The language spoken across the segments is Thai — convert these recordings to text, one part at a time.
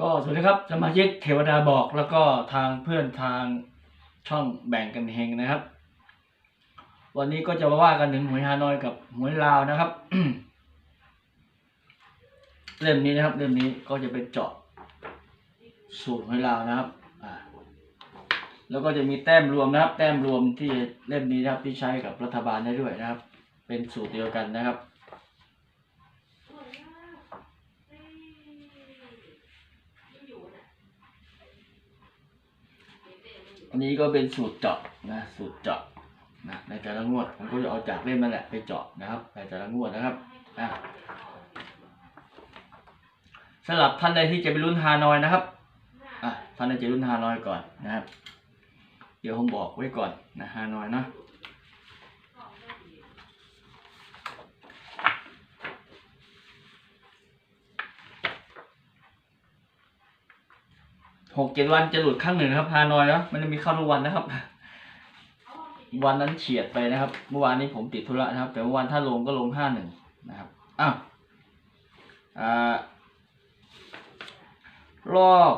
ก็สวัสดีครับสมาชิกเทวดาบอกแล้วก็ทางเพื่อนทางช่องแบ่งกันเฮงนะครับ วันนี้ก็จะมาว่ากันถึงหวยฮานอยกับหวยลาวนะครับเล่มนี้นะครับเล่มนี้ก็จะเป็นเจาะสูตรหวยลาวนะครับอ่าแล้วก็จะมีแต้มรวมนะครับ แต้มรวมที่เล่มนี้นะครับที่ใช้กับรัฐบาลได้ด้วยนะครับ เป็นสูตรเดียวกันนะครับ อันนี้ก็เป็นสูตรเจาะนะสูตรเจาะนะในแต่ละงวดผมก็จะเอาจากเล่มนั่นแหละไปเจาะนะครับในแต่ละงวดนะครับอะสำหรับท่านใดที่จะไปรุ่นฮานอยนะครับอะท่านใดจะรุ่นฮานอยก่อนนะครับ เดี๋ยวผมบอกไว้ก่อนนะฮานอยเนาะ หกเจ็ดวันจะหลุดครั้งหนึ่งนะครับฮานอยเนาะมันจะมีเข้าทุกวันนะครับ วันนั้นเฉียดไปนะครับ เมื่อวานนี้ผมติดธุระนะครับ แต่เมื่อวานถ้าลงก็ลงห้าหนึ่งนะครับอ้าวอ่ารอบ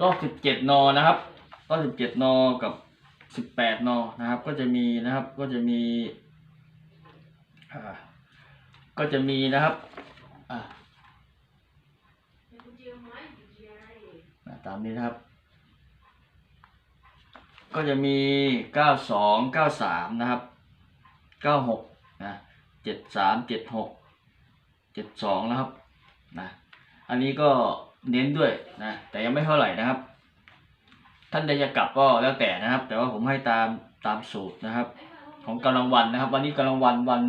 รอบสิบเจ็ดนอนะครับ รอบสิบเจ็ดนกับ สิบแปดนนะครับ ก็จะมีนะครับ ก็จะมี อ่า ก็จะมีนะครับ อ่าตามนี้นะครับ ก็จะมีเก้าสองเก้าสามนะครับเก้าหกนะเจ็ดสามเจ็ดหกเจ็ดสองนะครับ นะ อันนี้ก็เน้นด้วยนะ แต่ยังไม่เท่าไหร่นะครับ ท่านใดจะกลับก็แล้วแต่นะครับ แต่ว่าผมให้ตามตามสูตรนะครับ ของกำลังวันนะครับ วันนี้กำลังวันวัน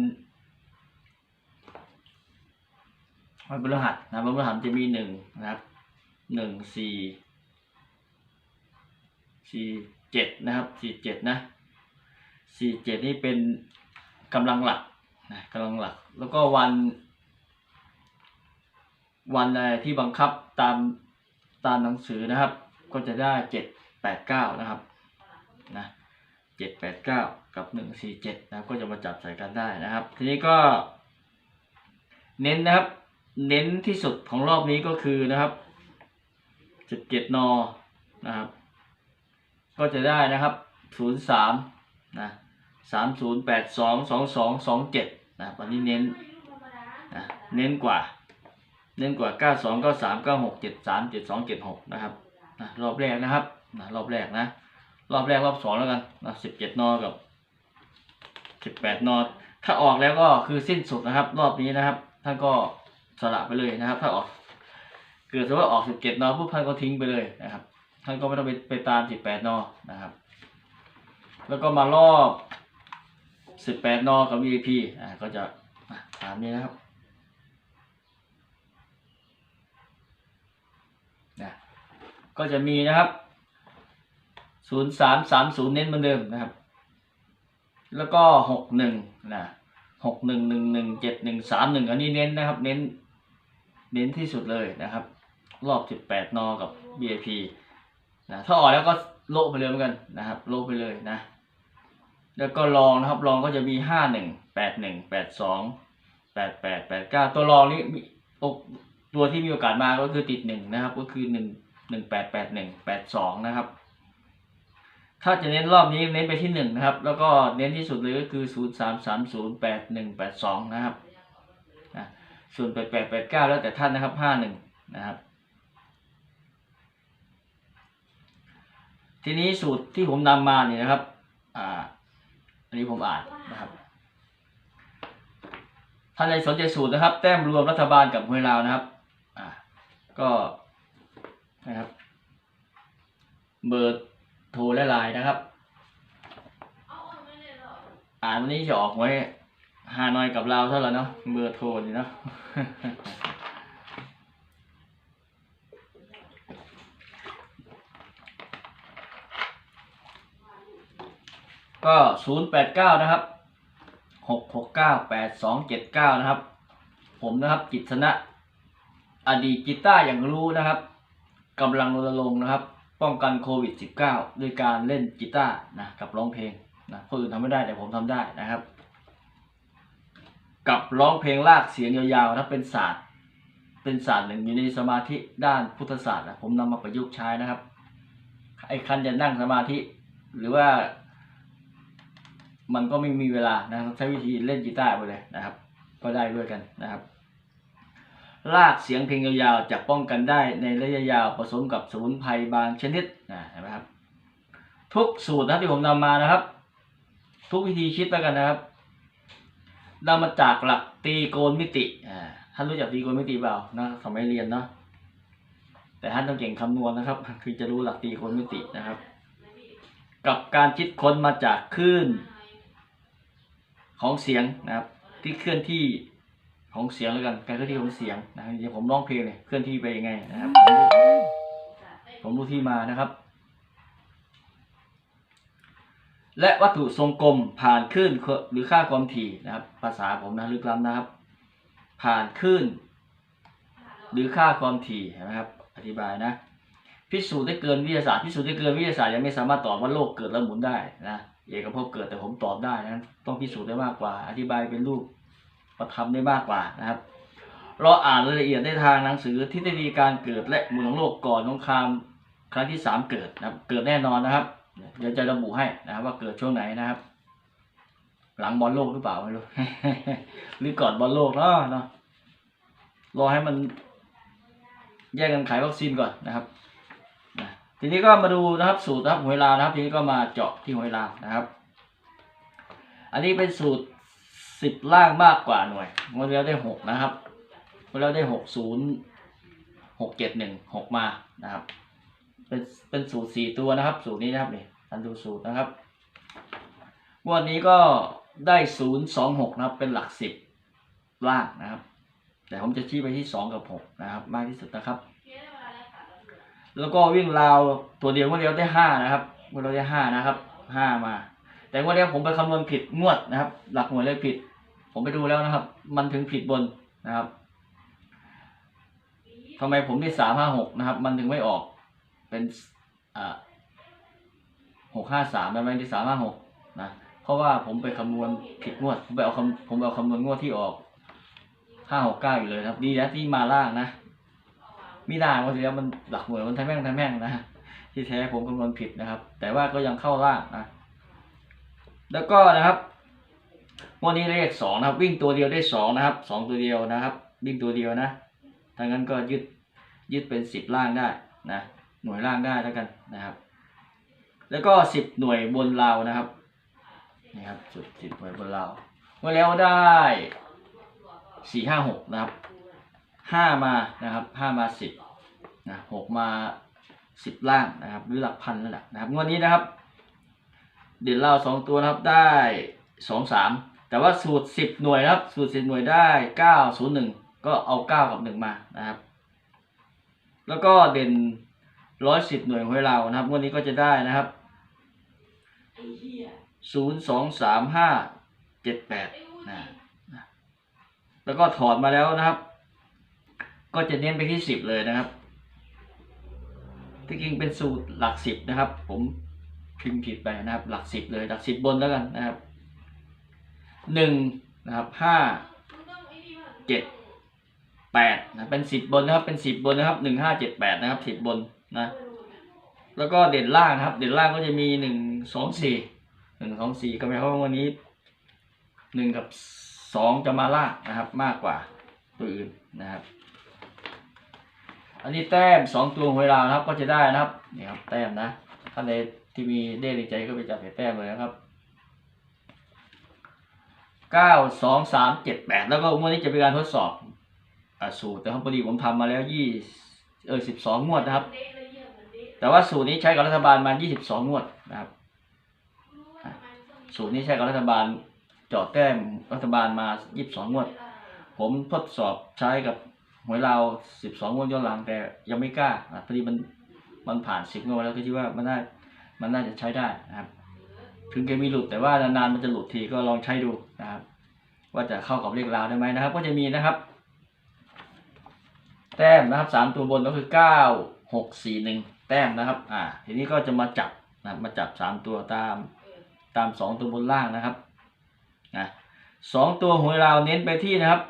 วันพฤหัสนะวันพฤหัสจะมีหนึ่งนะครับหนึ่งสี่สี่เจ็ดนะครับสี่เจ็ดนะสี่เจ็ดนี่เป็นกำลังหลักนะกำลังหลัก แล้วก็วัน วันอะไรที่บังคับตามตามหนังสือนะครับ ก็จะได้เจ็ด แปดเก้านะครับนะเจ็ดแปดเก้ากับหนึ่งสี่เจ็ดนะครับ ก็จะมาจับใส่กันได้นะครับ ทีนี้ก็ เน้นนะครับ เน้นที่สุดของรอบนี้ก็คือนะครับสิบเจ็ดนนะครับ ก็จะได้นะครับศูนย์สามนะสามศูนย์แปดสองสองสองสองเจ็ดนะครับอันนี้เน้นนะเน้นกว่า เน้นกว่าเก้าสองเก้าสามเก้าหกเจ็ดสามเจ็ดสองเจ็ดหกนะครับนะรอบแรกนะครับ นะรอบแรกนะ รอบแรกรอบสองแล้วกันนะสิบเจ็ดนอกับสิบแปดนอถ้าออกแล้วก็คือสิ้นสุดนะครับ รอบนี้นะครับ ท่านก็สละไปเลยนะครับ ถ้าออกเกิดสมมติว่าออกสิบเจ็ดนปุ๊บท่านก็ทิ้งไปเลยนะครับ ท่านก็ไม่ต้องไปไปตามสิบแปดนอนะครับ แล้วก็มารอบสิบแปดนอกับ VIP อ่าก็จะอะตามนี้นะครับนะก็จะมีนะครับ ศูนย์สามสามศูนย์เน้นเหมือนเดิมนะครับ แล้วก็หกหนึ่งนะหกหนึ่งหนึ่งหนึ่งเจ็ดหนึ่งสามหนึ่งอันนี้เน้นนะครับ เน้น เน้นที่สุดเลยนะครับ รอบสิบแปดนอกับ VIP นะถ้าออกแล้วก็โละไปเลยเหมือนกันนะครับ โละไปเลยนะ แล้วก็รองนะครับรองก็จะมีห้าหนึ่งแปดหนึ่งแปดสองแปดแปดแปดเก้าตัวรองนี่มีตัวที่มีโอกาสมาก็คือติดหนึ่งนะครับ ก็คือหนึ่งหนึ่งแปดแปดหนึ่งแปดสองนะครับ ถ้าจะเน้นรอบนี้เน้นไปที่หนึ่งนะครับ แล้วก็เน้นที่สุดเลยก็คือศูนย์สามสามศูนย์แปดหนึ่งแปดสองนะครับส่วนแปดแปดแปดเก้าแล้วแต่ท่านนะครับห้าหนึ่งนะครับ ทีนี้สูตรที่ผมนำมาเนี่ยนะครับอ่าอันนี้ผมอ่านนะครับท่านใดสนใจสูตรนะครับ แต้มรวมรัฐบาลกับหวยลาวนะครับอ่าก็นะครับเบอร์ โทรและไลน์นะครับอ่านวันนี้จะออกไว้ฮานอยกับลาเท่าไหร่เนาะเบอร์โทรนี่เนาะก็ศูนย์แปดเก้านะครับหกหกเก้าแปดสองเจ็ดเก้านะครับ ผมนะครับกิตนะ อดีตกีตาร์อย่างรู้นะครับกำลังรณรงค์นะครับ ป้องกันโควิด -19 ด้วยการเล่นกีตาร์นะกับร้องเพลงนะคนอื่นทำไม่ได้แต่ผมทำได้นะครับ กับร้องเพลงลากเสียงยาวๆนะเป็นศาสตร์ เป็นศาสตร์หนึ่งอยู่ในสมาธิด้านพุทธศาสตร์นะผมนำมาประยุกต์ใช้นะครับไอ้คันจะนั่งสมาธิหรือว่า มันก็ไม่มีเวลานะครับใช้วิธีเล่นกีตาร์ไปเลยนะครับ ก็ได้ด้วยกันนะครับ ลากเสียงเพลงยาวๆจะป้องกันได้ในระยะยาวผสมกับสมุนไพรบางชนิดนะเห็นไหมครับ ทุกสูตรนะที่ผมนำมานะครับ ทุกวิธีคิดแล้วกันนะครับนำมาจากหลักตีโกณมิติอ่าท่านรู้จักตีโกณมิติเปล่านะสมัยเรียนเนาะแต่ท่านต้องเก่งคำนวณนะครับคือจะรู้หลักตีโกณมิตินะครับ กับการคิดค้นมาจากคลื่นของเสียงนะครับ ที่เคลื่อนที่ ของเสียงแล้วกัน การเคลื่อนที่ของเสียงนะครับเดี๋ยวผมร้องเพลงเนี่ยเคลื่อนที่ไปยังไงนะครับผมรู้ผมรู้ที่มานะครับ และวัตถุทรงกลมผ่านคลื่นหรือค่าความถี่นะครับ ภาษาผมนะลึกล้ำนะครับ ผ่านคลื่นหรือค่าความถี่เห็นะครับ อธิบายนะพิสูจน์ได้เกินวิทยาศาสตร์พิสูจน์ได้เกินวิทยาศาสตร์ยังไม่สามารถตอบว่าโลกเกิดแล้วหมุนได้นะเอกภพเกิดแต่ผมตอบได้นะต้องพิสูจน์ได้มากกว่า อธิบายเป็นรูป ประทับได้มากกว่านะครับ เราอ่านรายละเอียดได้ทางหนังสือทฤษฎีการเกิดและหมุนของโลกก่อนสงครามครั้งที่สามเกิดนะครับ เกิดแน่นอนนะครับ เดี๋ยวจะระบุให้นะครับ ว่าเกิดช่วงไหนนะครับ หลังบอลโลกหรือเปล่าไม่รู้หรือก่อนบอลโลกเนาะเนาะรอให้มันแยกกันขายวัคซีนก่อนนะครับทีนี้ก็มาดูนะครับสูตรนะครับหวยลาวนะครับ ทีนี้ก็มาเจาะที่หวยลาวนะครับ อันนี้เป็นสูตร สิบล่างมากกว่าหน่วยงวดแล้วได้หกนะครับงวดแล้วได้หกศูนย์หกเจ็ดหนึ่งหกมานะครับ เป็นเป็นสูตรสี่ตัวนะครับ สูตรนี้นะครับนี่ท่านดูสูตรนะครับงวดนี้ก็ได้ศูนย์สองหกนะครับ เป็นหลักสิบล่างนะครับ แต่ผมจะชี้ไปที่สองกับหกนะครับ มากที่สุดนะครับ แล้วก็วิ่งราวตัวเดียวงวดเดียวได้ห้านะครับงวดเดียวได้ห้านะครับห้ามา แต่งวดเดียผมไปคำนวณผิดงวดนะครับ หลักหน่วยเลขผิด ผมไปดูแล้วนะครับ มันถึงผิดบนนะครับทำไมผมได้สามห้าหกนะครับ มันถึงไม่ออกเป็นอ่าหกห้าสามทำไมได้สามห้าหกนะเพราะว่าผมไปคำนวณผิดงวดผมไปเอาคำผมไปเอาคำนวณงวดที่ออกห้าหกเก้าอยู่เลยครับ ดีนะที่มาล่างนะมีด่างว่าทีแล้วมันหลักหน่วยมันทำแม่งทำแม่งนะที่แท้ผมคำนวณผิดนะครับ แต่ว่าก็ยังเข้าล่างนะ แล้วก็นะครับวันนี้เลขสองนะครับ วิ่งตัวเดียวได้สองนะครับสองตัวเดียวนะครับ วิ่งตัวเดียวนะถ้างั้นก็ยึดยึดเป็นสิบล่างได้นะหน่วยล่างได้แล้วกันนะครับ แล้วก็สิบหน่วยบนเรานะครับนี่ครับจุดสิบหน่วยบนเราเมื่อแล้วได้สี่ห้าหกนะครับห้ามานะครับห้ามาสิบนะหกมาสิบล่างนะครับ หรือหลักพันนั่นแหละนะครับงวดนี้นะครับ เด่นเล่าสองตัวนะครับได้สองสามแต่ว่าสูตรสิบหน่วยนะครับ สูตรสิบหน่วยได้เก้าศูนย์หนึ่งก็เอาเก้ากับหนึ่งมานะครับ แล้วก็เด่นร้อยสิบหน่วยของเรานะครับงวันนี้ก็จะได้นะครับศูนย์สองสามห้าเจ็ดแปดนะแล้วก็ถอดมาแล้วนะครับ ก็จะเน้นไปที่สิบเลยนะครับที่จริงเป็นสูตรหลักสิบนะครับ ผม พิมพ์ผิดไปนะครับ หลักสิบเลยหลักสิบบนแล้วกันนะครับหนึ่งนะครับห้าเจ็ดแปดนะเป็นสิบบนนะครับเป็นสิบบนนะครับหนึ่งห้าเจ็ดแปดนะครับสิบบนนะแล้วก็เด่นล่างนะครับ เด่นล่างก็จะมีหนึ่งสองสี่หนึ่งสองสี่ก็หมายความว่าวันนี้หนึ่งกับสองจะมาล่างนะครับ มากกว่าตัวอื่นนะครับ อันนี้แต้มสองตัวหวยลานะครับก็จะได้นะครับนี่ครับแต้มนะท่านใด ที่มีเลขในใจก็ไปจับใส่แต้มเลยนะครับเก้าสองสามเจ็ดแปดแล้วก็งวันนี้จะเป็นการทดสอบอสูตรแต่ครับพอดีผมทำมาแล้วยี่เออสิบสองงวดนะครับ แต่ว่าสูตรนี้ใช้กับรัฐบาลมายี่สิบสองงวดนะครับสูตรนี้ใช้กับรัฐบาลจาะแต้มรัฐบาลมายี่สิบสองงวด ผมทดสอบใช้กับหวยเราสิบสองงวดย้อนหลังแต่ยังไม่กล้าพอดีมันมันผ่านสิบงวดแล้วก็คิดว่ามันน่า มันน่าจะใช้ได้นะครับ ถึงจะมีหลุดแต่ว่านานๆมันจะหลุดทีก็ลองใช้ดูนะครับ ว่าจะเข้ากับเลขราวได้ไหมนะครับ ก็จะมีนะครับ แต้มนะครับสามตัวบนก็คือเก้าหกสี่หนึ่งแต้มนะครับ อ่า ทีนี้ก็จะมาจับนะมาจับสามตัวตามตามสองตัวบนล่างนะครับนะสองตัวหวยเราวเน้นไปที่นะครับ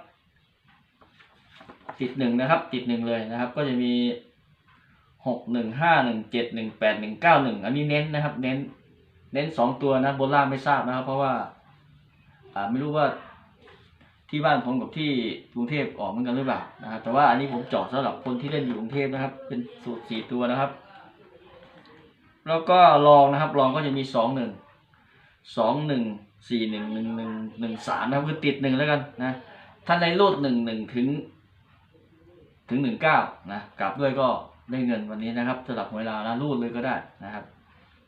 ติดหนึ่งนะครับ ติดหนึ่งเลยนะครับ ก็จะมี หกหนึ่งห้าหนึ่งเจ็ดหนึ่งแปดหนึ่งเก้าหนึ่งอันนี้เน้นนะครับ เน้น เน้นสองตัวนะบนล่างไม่ทราบนะครับ เพราะว่า อ่าไม่รู้ว่าที่บ้านผมกับที่กรุงเทพออกเหมือนกันหรือเปล่านะครับแต่ว่าอันนี้ผมเจาะสำหรับคนที่เล่นอยู่กรุงเทพนะครับ เป็นสูตรสี่ตัวนะครับ แล้วก็รองนะครับรองก็จะมีสองหนึ่งสองหนึ่งสี่หนึ่งหนึ่งหนึ่งหนึ่งสามนะครับคือติดหนึ่งแล้วกันนะท่านในรูดหนึ่งหนึ่งถึง ถึงหนึ่งเก้านะกลับด้วยก็ ได้เงินวันนี้นะครับสำหรับเวลานะรูดเลยก็ได้นะครับ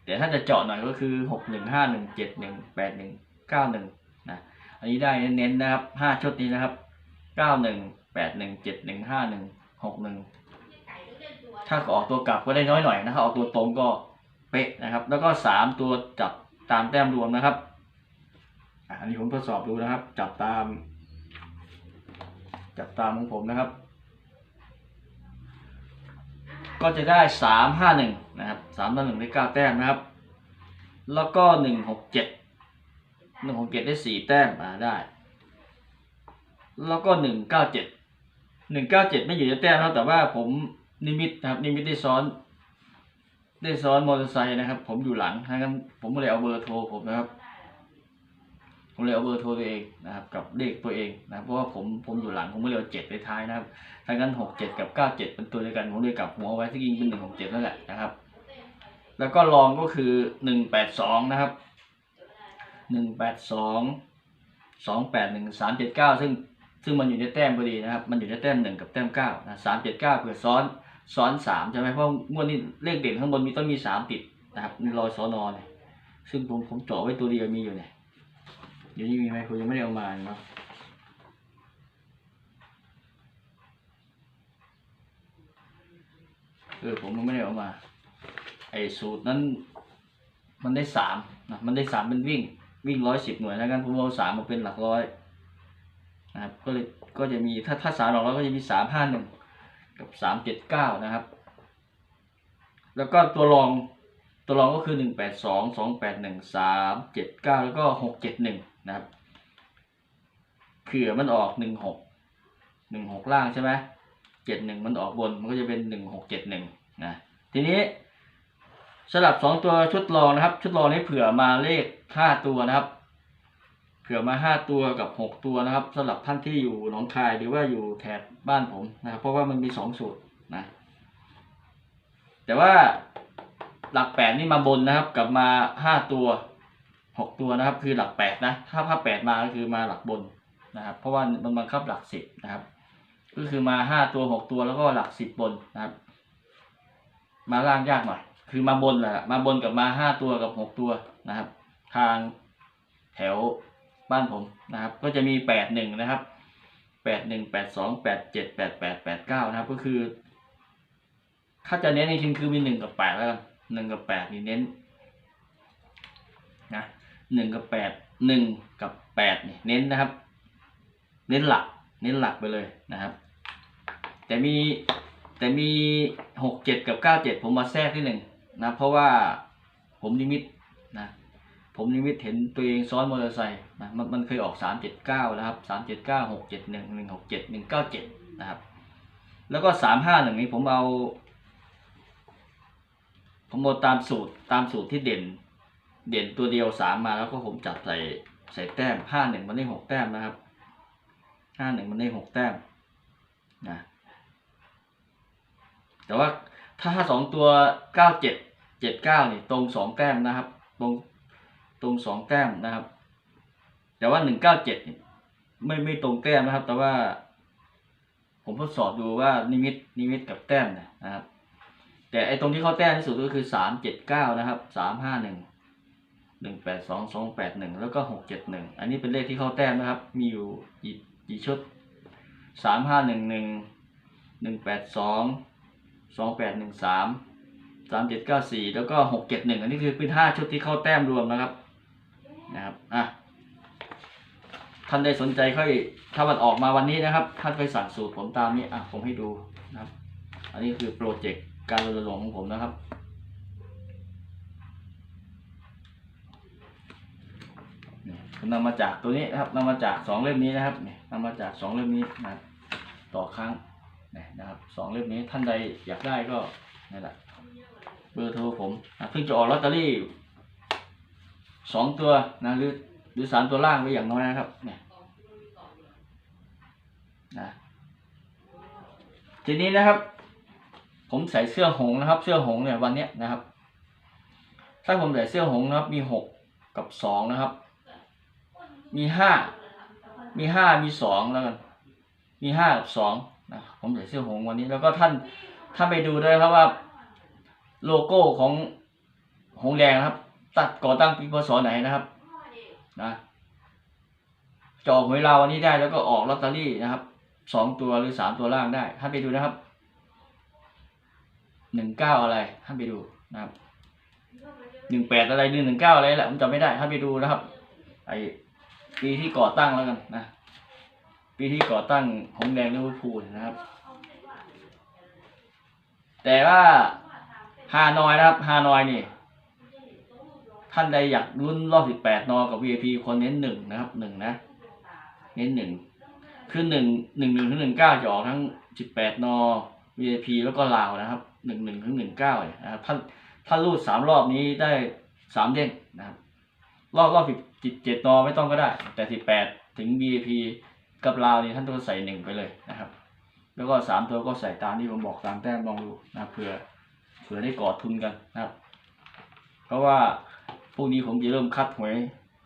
แต่ถ้าจะเจาะหน่อยก็คือหกหนึ่งห้าหนึ่งเจ็ดหนึ่งแปดหนึ่งเก้าหนึ่งนะอันนี้ได้เน้นๆนะครับห้าชุดนี้นะครับเก้าหนึ่งแปดหนึ่งเจ็ดหนึ่งห้าหนึ่งหกหนึ่งถ้าออกตัวกลับก็ได้น้อยหน่อยนะครับออกตัวตรงก็เป๊ะนะครับ แล้วก็สามตัวจับตามแต้มรวมนะครับอันนี้ผมทดสอบดูนะครับ จับตาม จับตามของผมนะครับ ก็จะได้สามห้าหนึ่งนะครับสามต่อหนึ่งได้เก้าแต้มนะครับ แล้วก็หนึ่งหกเจ็ดหนึ่งหกเจ็ดได้สี่แต้มมาได้ แล้วก็หนึ่งเก้าเจ็ดหนึ่งเก้าเจ็ดไม่อยู่ในแต้มนะครับแต่ว่าผมนิมิตนะครับนิมิตได้ซ้อน ได้ซ้อนมอเตอร์ไซค์นะครับ ผมอยู่หลังทั้งนั้นผมก็เลยเอาเบอร์โทรผมนะครับ ผมเลยเอาเบอร์โทรตัวเองนะครับกับเลขตัวเองนะเพราะว่าผมผมอยู่หลังผมก็เลยเอาเจ็ดไปท้ายนะครับทั้งนั้นหกเจ็ดกับเก้าเจ็ดเป็นตัวเดียวกันผมเลยกลับหัวไว้ที่ยิงเป็นหนึ่งหกเจ็ดนั่นแหละนะครับ แล้วก็รองก็คือหนึ่งแปดสองนะครับหนึ่งแปดสองสองแปดหนึ่งสามเจ็ดเก้าซึ่งซึ่งมันอยู่ในแต้มพอดีนะครับ มันอยู่ในแต้มหนึ่งกับแต้มเก้านะสามเจ็ดเก้าเผื่อซ้อนซ้อนสามใช่ไหมเพราะงวดนี้เลขเด่นข้างบนมีต้องมีสามติดนะครับรอยสอนอเนี่ยซึ่งผมผมเจาะไว้ตัวเดียวมีอยู่เนี่ย เดี๋ยวนี้มีไหมผมยังไม่ได้เอามาเนาะเออผมก็ไม่ได้เอามา ไอ้สูตรนั้น มันได้สามนะมันได้สามเป็นวิ่ง วิ่งร้อยสิบหน่วยแล้วกันผมเอาสามมาเป็นหลักร้อยนะครับก็เลยก็จะมีถ้าถ้าสามหลักร้อยก็จะมีสามห้าหนึ่งกับสามเจ็ดเก้านะครับ แล้วก็ตัวรองตัวรองก็คือหนึ่งแปดสองสองแปดหนึ่งสามเจ็ดเก้าแล้วก็หกเจ็ดหนึ่ง นะครับเผื่อมันออกหนึ่งหกหนึ่งหกล่างใช่ไหมเจ็ดหนึ่งมันออกบนมันก็จะเป็นหนึ่งหกเจ็ดหนึ่งนะทีนี้สลับสองตัวชุดรองนะครับ ชุดรองนี้เผื่อมาเลขห้าตัวนะครับ เผื่อมาห้าตัวกับหกตัวนะครับสำหรับท่านที่อยู่หนองคายหรือว่าอยู่แถบบ้านผมนะครับเพราะว่ามันมีสองสูตรนะแต่ว่าหลักแปดนี่มาบนนะครับ กลับมาห้าตัว หกตัวนะครับ คือหลักแปดนะ ถ้าภาพแปดมาก็คือมาหลักบนนะครับ เพราะว่ามันบังคับหลักสิบนะครับ ก็คือมาห้าตัวหกตัวแล้วก็หลักสิบบนนะครับ มาล่างยากหน่อย คือมาบนแหละมาบนกับมาห้าตัวกับหกตัวนะครับ ทางแถวบ้านผมนะครับ ก็จะมีแปดหนึ่งนะครับแปดหนึ่งแปดสองแปดเจ็ดแปดแปดแปดเก้านะครับ ก็คือ ถ้าจะเน้นจริงๆคือมีหนึ่งกับแปดแล้วกันหนึ่งกับแปดนี่เน้นนะ หนึ่งกับแปดหนึ่งกับแปดนี่เน้นนะครับ เน้นหลัก เน้นหลักไปเลยนะครับ แต่มีแต่มีหกเจ็ดกับเก้าเจ็ดผมมาแทรกที่หนึ่งนะเพราะว่าผมนิมิตนะผมนิมิตเห็นตัวเองซ้อนมอเตอร์ไซค์นะมันมันเคยออกสามเจ็ดเก้านะครับสามเจ็ดเก้าหกเจ็ดหนึ่งหนึ่งหกเจ็ดหนึ่งเก้าเจ็ดนะครับ แล้วก็สามห้าหนึ่งนี้ผมเอาผมเอาตามสูตรตามสูตรที่เด่น เด่นตัวเดียวสามมาแล้วก็ผมจับใส่ใส่แต้มห้าหนึ่งมันได้หกแต้มนะครับห้าหนึ่งมันได้หกแต้มนะแต่ว่าถ้าถ้าสองตัวเก้าเจ็ดเจ็ดเก้านี่ตรงสองแต้มนะครับ ตรงตรงสองแต้มนะครับ แต่ว่าหนึ่งเก้าเจ็ดไม่ไม่ตรงแต้มนะครับ แต่ว่า ผมทดสอบดูว่านิมิตนิมิตกับแต้มนะครับ แต่ไอตรงที่เข้าแต้มที่สุดก็คือสามเจ็ดเก้านะครับสามห้าหนึ่ง หนึ่งแปดสองสองแปดหนึ่งแล้วก็หกเจ็ดหนึ่งอันนี้เป็นเลขที่เข้าแต้มนะครับ มีอยู่กี่กี่ชุดสามห้าหนึ่งหนึ่งหนึ่งแปดสองสองแปดหนึ่งสามสามเจ็ดเก้าสี่แล้วก็หกเจ็ดหนึ่งอันนี้คือเป็นห้าชุดที่เข้าแต้มรวมนะครับนะครับอะท่านใดสนใจค่อยถ้ามันออกมาวันนี้นะครับ ท่านค่อยสั่งสูตรผมตามนี้อะผมให้ดูนะครับ อันนี้คือโปรเจกต์การรณรงค์ของผมนะครับ นี่ผมนำมาจากตัวนี้นะครับนำมาจากสองเล่มนี้นะครับนี่นำมาจากสองเล่มนี้นะต่อครั้งนะครับสองเล่มนี้ท่านใดอยากได้ก็นี่แหละเบอร์โทรผมนะเพิ่งจะออกลอตเตอรี่สองตัวนะหรือหรือสามตัวล่างไว้อย่างน้อยนะครับเนี่ยนะทีนี้นะครับ ผมใส่เสื้อหงนะครับ เสื้อหงเนี่ยวันเนี้ยนะครับ ถ้าผมใส่เสื้อหงนะครับ มีหกกับสองนะครับ มีห้ามีห้ามีสองแล้วกันมีห้ากับสองนะผมใส่เสื้อหงส์วันนี้ แล้วก็ท่านท่านไปดูด้วยครับว่า โลโก้ของหงแดงนะครับ ตัดก่อตั้งปีพศไหนนะครับนะจอหวยเราววันนี้ได้แล้วก็ออกลอตเตอรี่นะครับสองตัวหรือสามตัวล่างได้ท่านไปดูนะครับหนึ่งเก้าอะไรท่านไปดูนะครับหนึ่งแปดอะไรหนึ่งหนึ่งเก้าอะไรแหละผมจำไม่ได้ท่านไปดูนะครับไอ ปีที่ก่อตั้งแล้วกันนะ ปีที่ก่อตั้งหงแดงลิเวอร์พูลนะครับ แต่ว่าฮานอยนะครับฮานอยนี่ท่านใดอยากลุ้นรอบสิบแปดนอกับ VIP คนเน้นหนึ่งนะครับหนึ่งนะ เน้นหนึ่งคือหนึ่งหนึ่งหนึ่งถึงหนึ่งเก้าจะออกทั้งสิบแปดนอ VIP แล้วก็ลาวนะครับหนึ่งหนึ่งถึงหนึ่งเก้าเนี่ยนะครับท่านท่านรูดสามรอบนี้ได้สามเด้งนะครับ รอบรอบสิบ เจ็ดนอไม่ต้องก็ได้ แต่สิบแปดถึง VIP กับลาวนี่ท่านต้องใส่หนึ่งไปเลยนะครับ แล้วก็สามตัวก็ใส่ตามที่ผมบอกตามแต้มลองดูนะเผื่อเผื่อได้กอดทุนกันนะครับ เพราะว่าพรุ่งนี้ผมจะเริ่มคัดหวย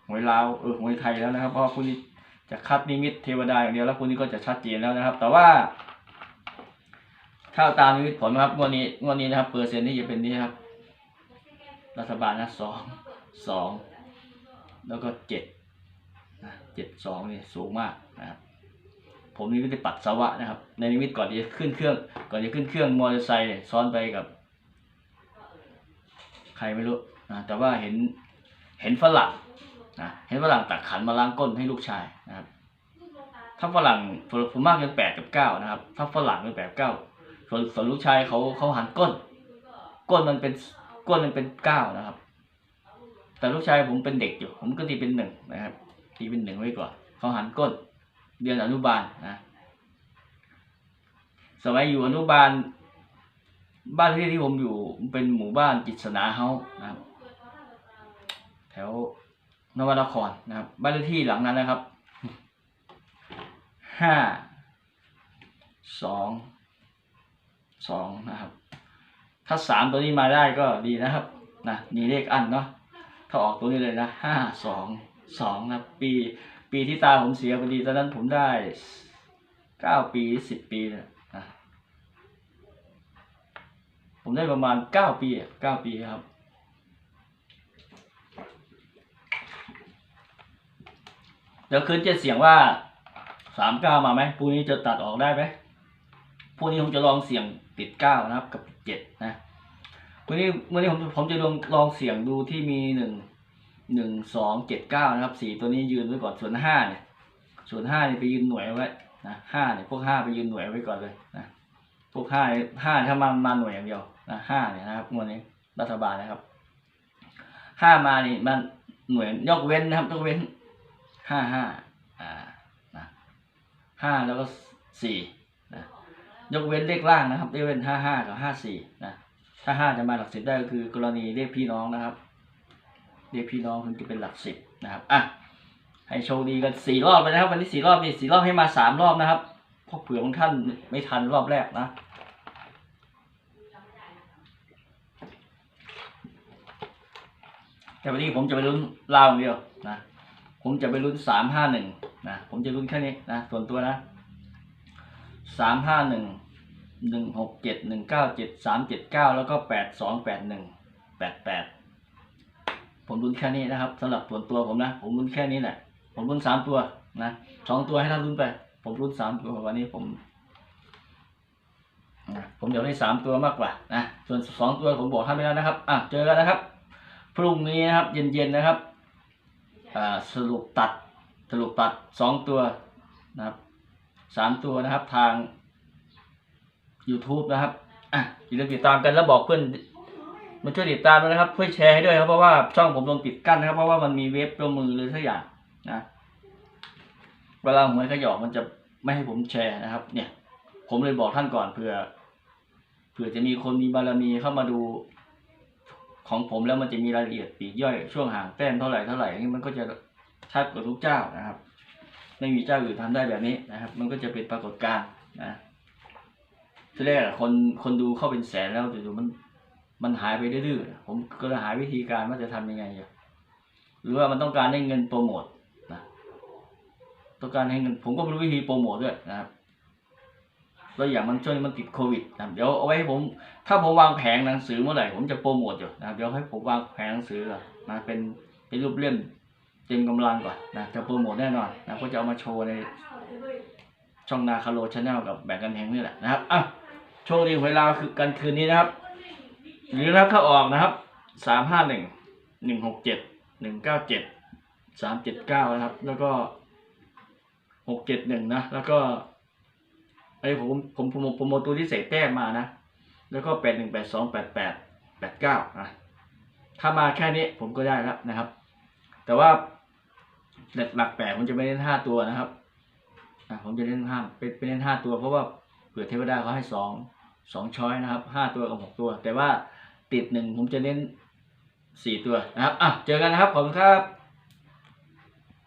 หวยลาวเออหวยไทยแล้วนะครับ เพราะพรุ่งนี้จะคัดนิมิตเทวดาอย่างเดียวแล้วพรุ่งนี้ก็จะชัดเจนแล้วนะครับ แต่ว่าถ้าเอาตามนิมิตผลนะครับงวดนี้งวดนี้นะครับเปอร์เซ็นต์ที่จะเป็นนี้ครับ รัฐบาลนะสองสอง แล้วก็เจ็ดเจ็ดสองนี่สูงมากนะครับ ผมนี่ก็จะปัดสวะนะครับ ในนิมิตก่อนจะขึ้นเครื่อง ก่อนจะขึ้นเครื่องมอเตอร์ไซค์เนี่ยซ้อนไปกับ ใครไม่รู้นะแต่ว่าเห็นเห็นฝรั่งนะเห็นฝรั่งตักขันมาล้างก้นให้ลูกชายนะครับถ้าฝรั่งผมมากเป็นแปดกับเก้านะครับ ถ้าฝรั่งเป็นแปดเก้าส่วนส่วนลูกชายเขาเขาหันก้น ก้นมันเป็นก้นมันเป็นเก้านะครับ แต่ลูกชายผมเป็นเด็กอยู่ ผมก็ตีเป็นหนึ่งนะครับ ตีเป็นหนึ่งไว้ก่อนเขาหันก้น เรียนอนุบาลนะสมัยอยู่อนุบาล บ้านที่ที่ผมอยู่เป็นหมู่บ้านกิจสนาเฮานะครับ แถวนวนครนะครับ บ้านเลขที่หลังนั้นนะครับห้าสองสองนะครับ ถ้าสามตัวนี้มาได้ก็ดีนะครับนะมีเลขอันเนาะ ถ้าออกตัวนี้เลยนะห้าสองสองนะปีปีที่ตาผมเสียพอดีตอนนั้นผมได้เก้าปีสิบปีนะผมได้ประมาณเก้าปีเก้าปีครับเดี๋ยวคืนจะเสียงว่าสามเก้ามาไหมพรุ่งนี้จะตัดออกได้ไหมพรุ่งนี้ผมจะลองเสียงติดเก้านะครับกับเจ็ดนะ วันนี้วันนี้ผมผมจะลองลองเสียงดูที่มีหนึ่งหนึ่งสองเจ็ดเก้านะครับสี่ตัวนี้ยืนไว้ก่อนส่วนห้าเนี่ยส่วนห้าเนี่ยไปยืนหน่วยไว้นะห้าเนี่ยพวกห้าไปยืนหน่วยไว้ก่อนเลยนะพวกห้าห้าถ้ามามาหน่วยอย่างเดียวนะห้าเนี่ยนะครับงวดนี้รัฐบาลนะครับห้ามานี่มันหน่วยยกเว้นนะครับยกเว้นห้าห้าอ่านะห้าแล้วก็สี่นะยกเว้นเลขล่างนะครับเลขเว้นห้าห้ากับห้าสี่นะ ถ้าห้าจะมาหลักสิบได้ก็คือกรณีเลขพี่น้องนะครับเลขพี่น้องถึงจะเป็นหลักสิบนะครับอะให้โชคดีกันสี่รอบเลยนะครับ วันนี้สี่รอบนี่สี่รอบให้มาสามรอบนะครับเพราะเผื่อบางท่านไม่ทันรอบแรกนะแต่วันนี้ผมจะไปลุ้นลาวอย่างเดียวนะผมจะไปลุ้นสามห้าหนึ่งนะผมจะลุ้นแค่นี้นะส่วนตัวนะสามห้าหนึ่ง หนึ่งหกเจ็ดหนึ่งเก้าเจ็ดสามเจ็ดเก้าแล้วก็แปดสองแปดหนึ่งแปดแปดผมลุ้นแค่นี้นะครับสำหรับส่วนตัวผมนะ ผมลุ้นแค่นี้แหละผมลุ้นสามตัวนะสองตัวให้ท่านลุ้นไป ผมลุ้นสามตัววันนี้ผมนะผมอยากได้สามตัวมากกว่านะส่วนสองตัวผมบอกท่านไปแล้วนะครับอะเจอกันนะครับ พรุ่งนี้นะครับเย็นๆนะครับอ่าสรุปตัดสรุปตัดสองตัวนะครับสามตัวนะครับทาง YouTube นะครับอะอย่าลืมติดตามกันแล้วบอกเพื่อนมาช่วยติดตามด้วยนะครับช่วยแชร์ให้ด้วยครับเพราะว่าช่องผมโดนปิดกั้นนะครับ เพราะว่ามันมีเว็บตัวมือหรือสักอย่างนะเวลาหวยขยอกมันจะไม่ให้ผมแชร์นะครับ เนี่ย ผมเลยบอกท่านก่อนเผื่อเผื่อจะมีคนมีบารมีเข้ามาดูของผมแล้วมันจะมีรายละเอียดปีกย่อยช่วงห่างแต้มเท่าไหร่เท่าไหร่นี่มันก็จะชัดกว่าทุกเจ้านะครับ ไม่มีเจ้าอื่นทำได้แบบนี้นะครับ มันก็จะเป็นปรากฏการณ์นะ ทีแรกคนคนดูเข้าเป็นแสนแล้วแต่ดูมัน มันหายไปดื้อๆผมก็เลยหาวิธีการว่าจะทำยังไงอยู่หรือว่ามันต้องการให้เงินโปรโมทนะต้องการให้เงินผมก็ไม่รู้วิธีโปรโมทด้วยนะครับแล้วอย่างมันช่วงนี้มันติดโควิดนะเดี๋ยวเอาไว้ให้ผม ถ้าผมวางแผงหนังสือเมื่อไหร่ผมจะโปรโมทอยู่นะครับเดี๋ยวให้ผมวางแผงหนังสือนะเป็นเป็นรูปเล่มเต็มกำลังก่อนนะจะโปรโมทแน่นอนนะก็จะเอามาโชว์ในช่องนาคาโลชาแนลกับแบ่งกันแหงนี่แหละนะครับอะ โชคดีหวลาคือกันคืนนี้นะครับ หรือรับถ้าออกนะครับสามห้าหนึ่งหนึ่งหกเจ็ดหนึ่งเก้าเจ็ดสามเจ็ดเก้านะครับ แล้วก็หกเจ็ดหนึ่งนะ แล้วก็ไอ้ผมผมผมผมโมตัวที่เศษแต้มมานะ แล้วก็แปดหนึ่งแปดสองแปดแปดแปดเก้านะถ้ามาแค่นี้ผมก็ได้แล้วนะครับ แต่ว่าหลักหลักแปดผมจะไม่เล่นห้าตัวนะครับอะผมจะเล่นห้าเป็นเป็นเล่นห้าตัวเพราะว่าเผื่อเทวดาเขาให้สอง สองช้อยนะครับห้าตัวกับหกตัว แต่ว่าติดหนึ่งผมจะเล่นสี่ตัวนะครับอะเจอกันนะครับ ขอบคุณครับ